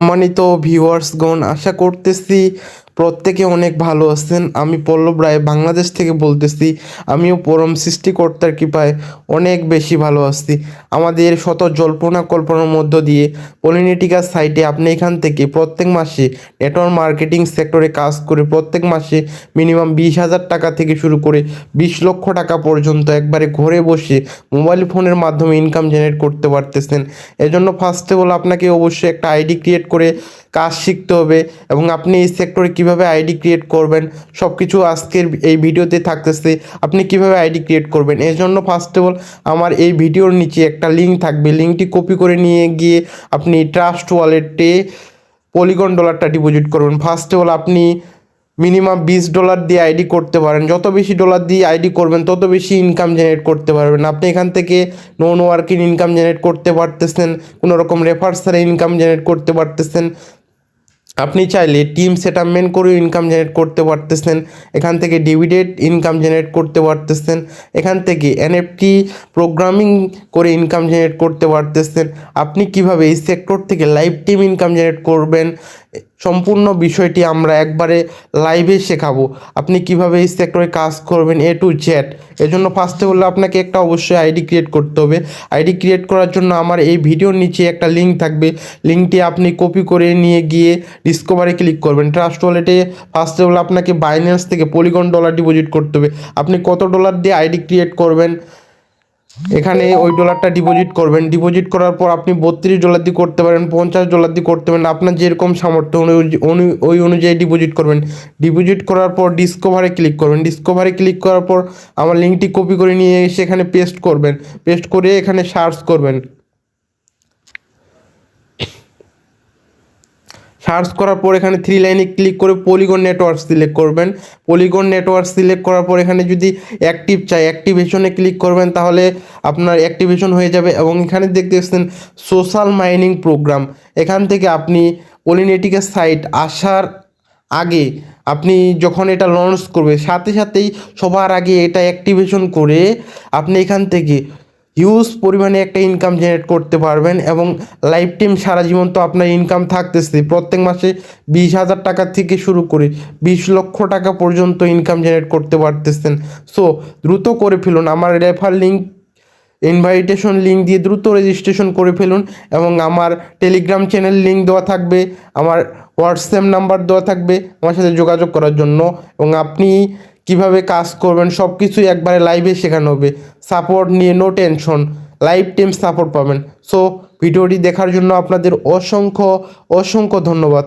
সম্মানিত ভিউয়ার্সগণ আশা করতেছি প্রত্যেকে অনেক ভালো আছেন। আমি পল্লব রায়, বাংলাদেশ থেকে বলতেছি, আমিও পরম সৃষ্টিকর্তার কৃপায় অনেক বেশি ভালো আছি। আমাদের শত জল্পনা কল্পনার মধ্য দিয়ে পলিনেটিকা সাইটে আপনি এখান থেকে প্রত্যেক মাসে নেটওয়ার্ক মার্কেটিং সেক্টরে কাজ করে প্রত্যেক মাসে মিনিমাম বিশ হাজার টাকা থেকে শুরু করে বিশ লক্ষ টাকা পর্যন্ত একবারে ঘরে বসে মোবাইল ফোনের মাধ্যমে ইনকাম জেনারেট করতে পারতেছেন। এজন্য ফার্স্টে বলে আপনাকে অবশ্যই একটা আইডি ক্রিয়েট করে কাজ শিখতে হবে এবং আপনি এই সেক্টরে কীভাবে আইডি ক্রিয়েট করবেন সব কিছু আজকের এই ভিডিওতে থাকতেছে, আপনি কীভাবে আইডি ক্রিয়েট করবেন? এর জন্য ফার্স্ট অফ অল আমার এই ভিডিওর নিচে একটা লিঙ্ক থাকবে। লিঙ্কটি কপি করে নিয়ে গিয়ে আপনি ট্রাস্ট ওয়ালেটে পলিগন ডলারটা ডিপোজিট করবেন। ফার্স্ট অফ অল আপনি মিনিমাম বিশ ডলার দিয়ে আইডি করতে পারেন। যত বেশি ডলার দিয়ে আইডি করবেন, তত বেশি ইনকাম জেনারেট করতে পারবেন। আপনি এখান থেকে নন ওয়ার্কিং ইনকাম জেনারেট করতে পারতেছেন কোনো রকম রেফার ছাড়া ইনকাম জেনারেট করতে পারতেছেন। আপনি চাইলে টিম সেটাপমেন্ট করেও ইনকাম জেনারেট করতে পারতেছেন, এখান থেকে ডিভিডেড ইনকাম জেনারেট করতে পারতেছেন, এখান থেকে এনএফটি প্রোগ্রামিং করে ইনকাম জেনারেট করতে পারতেছেন। আপনি কীভাবে এই সেক্টর থেকে লাইভ টিম ইনকাম জেনারেট করবেন সম্পূর্ণ বিষয়টি আমরা একবারে লাইভে শেখাবো। আপনি কীভাবে এই সেক্টরে কাজ করবেন এ টু জেড এজন্য ফার্স্টে হলে আপনাকে একটা অবশ্যই আইডি ক্রিয়েট করতে হবে। আইডি ক্রিয়েট করার জন্য আমার এই ভিডিওর নিচে একটা লিঙ্ক থাকবে। লিঙ্কটি আপনি কপি করে নিয়ে গিয়ে ডিসকভারে ক্লিক করবেন। ট্রাস্ট ওয়ালেটে ফার্স্টে বলে আপনাকে বাইন্যান্স থেকে পলিগন ডলার ডিপোজিট করতে হবে। আপনি কত ডলার দিয়ে আইডি ক্রিয়েট করবেন? এখানে ওই ডলারটা ডিপোজিট করবেন। ডিপোজিট করার পর আপনি বত্রিশ ডলার দিয়ে করতে পারেন পঞ্চাশ ডলার দিয়ে করতে পারেন। আপনার যেরকম সামর্থ্য ওই অনুযায়ী ডিপোজিট করবেন। ডিপোজিট করার পর ডিসকভারে ক্লিক করবেন। ডিসকভারে ক্লিক করার পর আমার লিঙ্কটি কপি করে নিয়ে সেখানে এখানে পেস্ট করবেন। পেস্ট করে এখানে সার্চ করবেন। সার্চ করার পর এখানে থ্রি লাইনে ক্লিক করে পলিগন নেটওয়ার্ক সিলেক্ট করবেন। পলিগন নেটওয়ার্ক সিলেক্ট করার পর এখানে যদি অ্যাক্টিভ চাই অ্যাক্টিভেশনে ক্লিক করবেন তাহলে আপনার অ্যাক্টিভেশন হয়ে যাবে এবং এখানে দেখতে পাচ্ছেন সোশ্যাল মাইনিং প্রোগ্রাম এখান থেকে আপনি পলিনেটিকের সাইট আসার আগে আপনি যখন এটা লঞ্চ করবে সাথে সাথেই সবার আগে এটা অ্যাক্টিভেশন করে আপনি এখান থেকে হিউজ পরিমাণে একটা ইনকাম জেনারেট করতে পারবেন এবং লাইফ টাইম সারা জীবন তো আপনার ইনকাম থাকতেছে। প্রত্যেক মাসে বিশ হাজার টাকা থেকে শুরু করে বিশ লক্ষ টাকা পর্যন্ত ইনকাম জেনারেট করতে পারতেছেন। সো দ্রুত করে ফেলুন। আমার রেফার লিঙ্ক ইনভাইটেশন লিঙ্ক দিয়ে দ্রুত রেজিস্ট্রেশন করে ফেলুন এবং আমার টেলিগ্রাম চ্যানেল লিঙ্ক দেওয়া থাকবে, আমার হোয়াটসঅ্যাপ নাম্বার দেওয়া থাকবে আমার সাথে যোগাযোগ করার জন্য এবং আপনি কীভাবে কাজ করবেন সব কিছুই একবারে লাইভে শেখানো হবে। সাপোর্ট নিয়ে no tension live team support পাবেন। সো ভিডিওটি দেখার জন্য আপনাদের অসংখ্য অসংখ্য ধন্যবাদ।